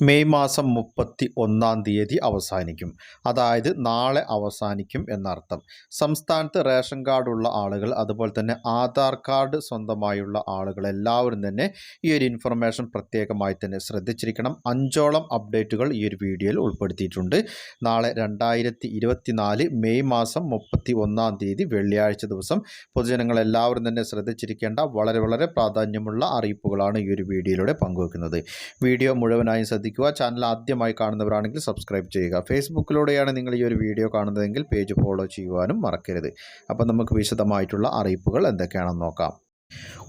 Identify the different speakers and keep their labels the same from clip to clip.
Speaker 1: May മാസം മുപ്പത്തി ഒന്നാം തീയതി അവസാനിക്കും. അതായത് നാളെ അവസാനിക്കും എന്നർത്ഥം. സംസ്ഥാനത്ത് റേഷൻ കാർഡുള്ള ആളുകൾ അതുപോലെ തന്നെ ആധാർ കാർഡ് സ്വന്തമായുള്ള ആളുകൾ എല്ലാവരും തന്നെ ഈ ഒരു ഇൻഫർമേഷൻ പ്രത്യേകമായി തന്നെ ശ്രദ്ധിച്ചിരിക്കണം. അഞ്ചോളം അപ്ഡേറ്റുകൾ ഈ ഒരു വീഡിയോയിൽ ഉൾപ്പെടുത്തിയിട്ടുണ്ട്. നാളെ രണ്ടായിരത്തി മെയ് മാസം മുപ്പത്തി ഒന്നാം തീയതി വെള്ളിയാഴ്ച ദിവസം പൊതുജനങ്ങൾ എല്ലാവരും തന്നെ ശ്രദ്ധിച്ചിരിക്കേണ്ട വളരെ വളരെ പ്രാധാന്യമുള്ള അറിയിപ്പുകളാണ് ഈ ഒരു വീഡിയോയിലൂടെ പങ്കുവെക്കുന്നത്. വീഡിയോ മുഴുവനായും ശ്രദ്ധിക്കുക. ചാനൽ ആദ്യമായി കാണുന്നവരാണെങ്കിൽ സബ്സ്ക്രൈബ് ചെയ്യുക. ഫേസ്ബുക്കിലൂടെയാണ് നിങ്ങൾ ഈ ഒരു വീഡിയോ കാണുന്നതെങ്കിൽ പേജ് ഫോളോ ചെയ്യുവാനും മറക്കരുത്. അപ്പോൾ നമുക്ക് വിശദമായിട്ടുള്ള അറിയിപ്പുകൾ എന്തൊക്കെയാണെന്ന് നോക്കാം.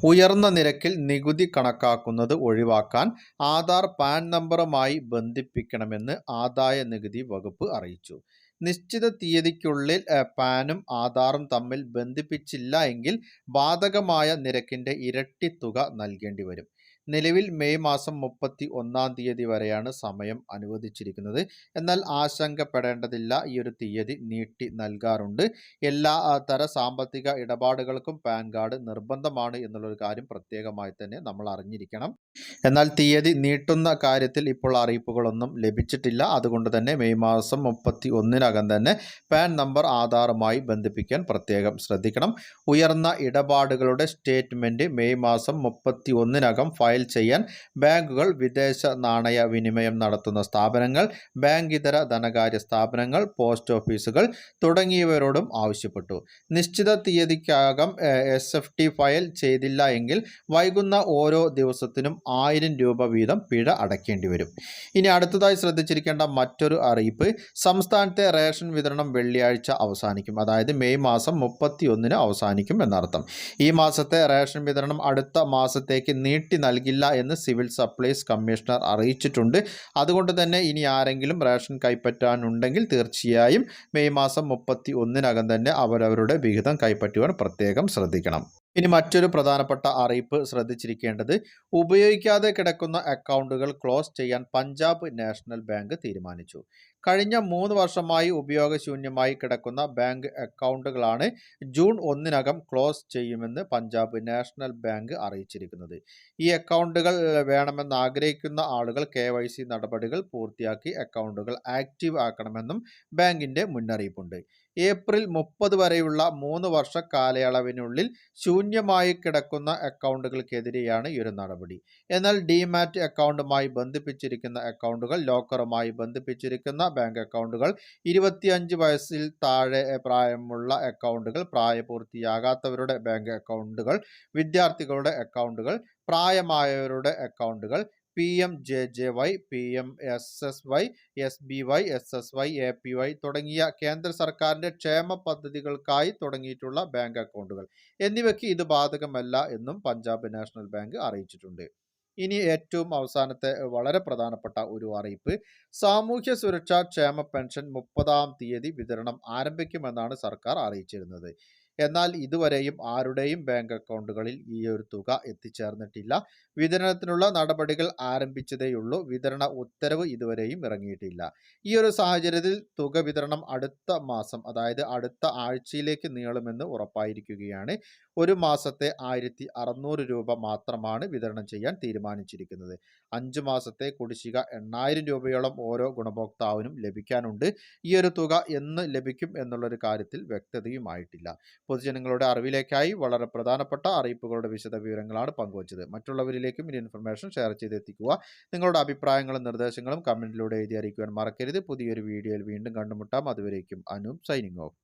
Speaker 1: ഉയർന്ന നിരക്കിൽ നികുതി കണക്കാക്കുന്നത് ഒഴിവാക്കാൻ ആധാർ പാൻ നമ്പറുമായി ബന്ധിപ്പിക്കണമെന്ന് ആദായ നികുതി വകുപ്പ് അറിയിച്ചു. നിശ്ചിത തീയതിക്കുള്ളിൽ പാനും ആധാറും തമ്മിൽ ബന്ധിപ്പിച്ചില്ല എങ്കിൽ ബാധകമായ നിരക്കിന്റെ ഇരട്ടി തുക നൽകേണ്ടി വരും. നിലവിൽ മെയ് മാസം മുപ്പത്തി ഒന്നാം തീയതി വരെയാണ് സമയം അനുവദിച്ചിരിക്കുന്നത്. എന്നാൽ ആശങ്കപ്പെടേണ്ടതില്ല. ഈ ഒരു തീയതി നീട്ടി നൽകാറുണ്ട്. എല്ലാ തര സാമ്പത്തിക ഇടപാടുകൾക്കും പാൻ കാർഡ് നിർബന്ധമാണ് എന്നുള്ളൊരു കാര്യം പ്രത്യേകമായി തന്നെ നമ്മൾ അറിഞ്ഞിരിക്കണം. എന്നാൽ തീയതി നീട്ടുന്ന കാര്യത്തിൽ ഇപ്പോൾ അറിയിപ്പുകളൊന്നും ലഭിച്ചിട്ടില്ല. അതുകൊണ്ട് തന്നെ മെയ് മാസം മുപ്പത്തി ഒന്നിനകം തന്നെ പാൻ നമ്പർ ആധാറുമായി ബന്ധിപ്പിക്കാൻ പ്രത്യേകം ശ്രദ്ധിക്കണം. ഉയർന്ന ഇടപാടുകളുടെ സ്റ്റേറ്റ്മെന്റ് മെയ് മാസം മുപ്പത്തി ഒന്നിനകം ഫയൽ ചെയ്യാൻ ബാങ്കുകൾ വിദേശ നാണയ വിനിമയം നടത്തുന്ന സ്ഥാപനങ്ങൾ ബാങ്ക് ഇതര ധനകാര്യ സ്ഥാപനങ്ങൾ പോസ്റ്റ് ഓഫീസുകൾ തുടങ്ങിയവരോടും ആവശ്യപ്പെട്ടു. നിശ്ചിത തീയതിക്കകം എസ് എഫ് ടി ഫയൽ ചെയ്തില്ല എങ്കിൽ വൈകുന്ന ഓരോ ദിവസത്തിനും ആയിരം രൂപ വീതം പിഴ അടയ്ക്കേണ്ടി വരും. ഇനി അടുത്തതായി ശ്രദ്ധിച്ചിരിക്കേണ്ട മറ്റൊരു അറിയിപ്പ് സംസ്ഥാനത്തെ റേഷൻ വിതരണം വെള്ളിയാഴ്ച അവസാനിക്കും. അതായത് മെയ് മാസം മുപ്പത്തി ഒന്നിന് അവസാനിക്കും എന്നർത്ഥം. ഈ മാസത്തെ റേഷൻ വിതരണം അടുത്ത മാസത്തേക്ക് നീട്ടി നൽകില്ല എന്ന് സിവിൽ സപ്ലൈസ് കമ്മീഷണർ അറിയിച്ചിട്ടുണ്ട്. അതുകൊണ്ട് തന്നെ ഇനി ആരെങ്കിലും റേഷൻ കൈപ്പറ്റാനുണ്ടെങ്കിൽ തീർച്ചയായും മെയ് മാസം മുപ്പത്തി ഒന്നിനകം തന്നെ അവരവരുടെ വിഹിതം കൈപ്പറ്റുവാൻ പ്രത്യേകം ശ്രദ്ധിക്കണം. ഇനി മറ്റൊരു പ്രധാനപ്പെട്ട അറിയിപ്പ് ശ്രദ്ധിച്ചിരിക്കേണ്ടത്. ഉപയോഗിക്കാതെ കിടക്കുന്ന അക്കൗണ്ടുകൾ ക്ലോസ് ചെയ്യാൻ പഞ്ചാബ് നാഷണൽ ബാങ്ക് തീരുമാനിച്ചു. കഴിഞ്ഞ മൂന്ന് വർഷമായി ഉപയോഗശൂന്യമായി കിടക്കുന്ന ബാങ്ക് അക്കൗണ്ടുകളാണ് ജൂൺ ഒന്നിനകം ക്ലോസ് ചെയ്യുമെന്ന് പഞ്ചാബ് നാഷണൽ ബാങ്ക് അറിയിച്ചിരിക്കുന്നത്. ഈ അക്കൗണ്ടുകൾ വേണമെന്ന് ആഗ്രഹിക്കുന്ന ആളുകൾ കെ നടപടികൾ പൂർത്തിയാക്കി അക്കൗണ്ടുകൾ ആക്റ്റീവ് ആക്കണമെന്നും ബാങ്കിന്റെ മുന്നറിയിപ്പുണ്ട്. ഏപ്രിൽ മുപ്പത് വരെയുള്ള മൂന്ന് വർഷ കാലയളവിനുള്ളിൽ ശൂന്യമായി കിടക്കുന്ന അക്കൗണ്ടുകൾക്കെതിരെയാണ് ഈ ഒരു നടപടി. എന്നാൽ ഡിമാറ്റ് അക്കൗണ്ടുമായി ബന്ധിപ്പിച്ചിരിക്കുന്ന അക്കൗണ്ടുകൾ ലോക്കറുമായി ബന്ധിപ്പിച്ചിരിക്കുന്ന ബാങ്ക് അക്കൗണ്ടുകൾ ഇരുപത്തിയഞ്ച് വയസ്സിൽ താഴെ പ്രായമുള്ള അക്കൗണ്ടുകൾ പ്രായപൂർത്തിയാകാത്തവരുടെ ബാങ്ക് അക്കൗണ്ടുകൾ വിദ്യാർത്ഥികളുടെ അക്കൗണ്ടുകൾ പ്രായമായവരുടെ അക്കൗണ്ടുകൾ P M J J Y P M S S Y S B Y S S Y A P Y തുടങ്ങിയ കേന്ദ്ര സർക്കാരിന്റെ ക്ഷേമ പദ്ധതികൾക്കായി തുടങ്ങിയിട്ടുള്ള ബാങ്ക് അക്കൗണ്ടുകൾ. എന്നിവയ്ക്ക് ഇത് ബാധകമല്ല എന്നും പഞ്ചാബ് നാഷണൽ ബാങ്ക് അറിയിച്ചിട്ടുണ്ട്. ഇനി ഏറ്റവും അവസാനത്തെ വളരെ പ്രധാനപ്പെട്ട ഒരു അറിയിപ്പ്. സാമൂഹ്യ സുരക്ഷാ ക്ഷേമ പെൻഷൻ മുപ്പതാം തീയതി വിതരണം ആരംഭിക്കുമെന്നാണ് സർക്കാർ അറിയിച്ചിരുന്നത്. എന്നാൽ ഇതുവരെയും ആരുടെയും ബാങ്ക് അക്കൗണ്ടുകളിൽ ഈ ഒരു തുക എത്തിച്ചേർന്നിട്ടില്ല. വിതരണത്തിനുള്ള നടപടികൾ ആരംഭിച്ചതേയുള്ളൂ. വിതരണ ഉത്തരവ് ഇതുവരെയും ഇറങ്ങിയിട്ടില്ല. ഈ ഒരു സാഹചര്യത്തിൽ തുക വിതരണം അടുത്ത മാസം അതായത് അടുത്ത ആഴ്ചയിലേക്ക് നീളുമെന്ന് ഉറപ്പായിരിക്കുകയാണ്. ഒരു മാസത്തെ ആയിരത്തി അറുന്നൂറ് രൂപ മാത്രമാണ് വിതരണം ചെയ്യാൻ തീരുമാനിച്ചിരിക്കുന്നത്. അഞ്ചു മാസത്തെ കുടിശ്ശിക എണ്ണായിരം രൂപയോളം ഓരോ ഗുണഭോക്താവിനും ലഭിക്കാനുണ്ട്. ഈ ഒരു തുക എന്ന് ലഭിക്കും എന്നുള്ളൊരു കാര്യത്തിൽ വ്യക്തതയുമായിട്ടില്ല. പൊതുജനങ്ങളുടെ അറിവിലേക്കായി വളരെ പ്രധാനപ്പെട്ട അറിയിപ്പുകളുടെ വിശദ വിവരങ്ങളാണ് പങ്കുവച്ചത്. മറ്റുള്ളവരിലേക്കും ഈ ഇൻഫർമേഷൻ ഷെയർ ചെയ്തെത്തിക്കുക. നിങ്ങളുടെ അഭിപ്രായങ്ങളും നിർദ്ദേശങ്ങളും കമന്റിലൂടെ എഴുതി അറിയിക്കുവാൻ മറക്കരുത്. പുതിയൊരു വീഡിയോയിൽ വീണ്ടും കണ്ടുമുട്ടാം. അതുവരേക്കും അനൂപ് സൈനിങ് ഓഫ്.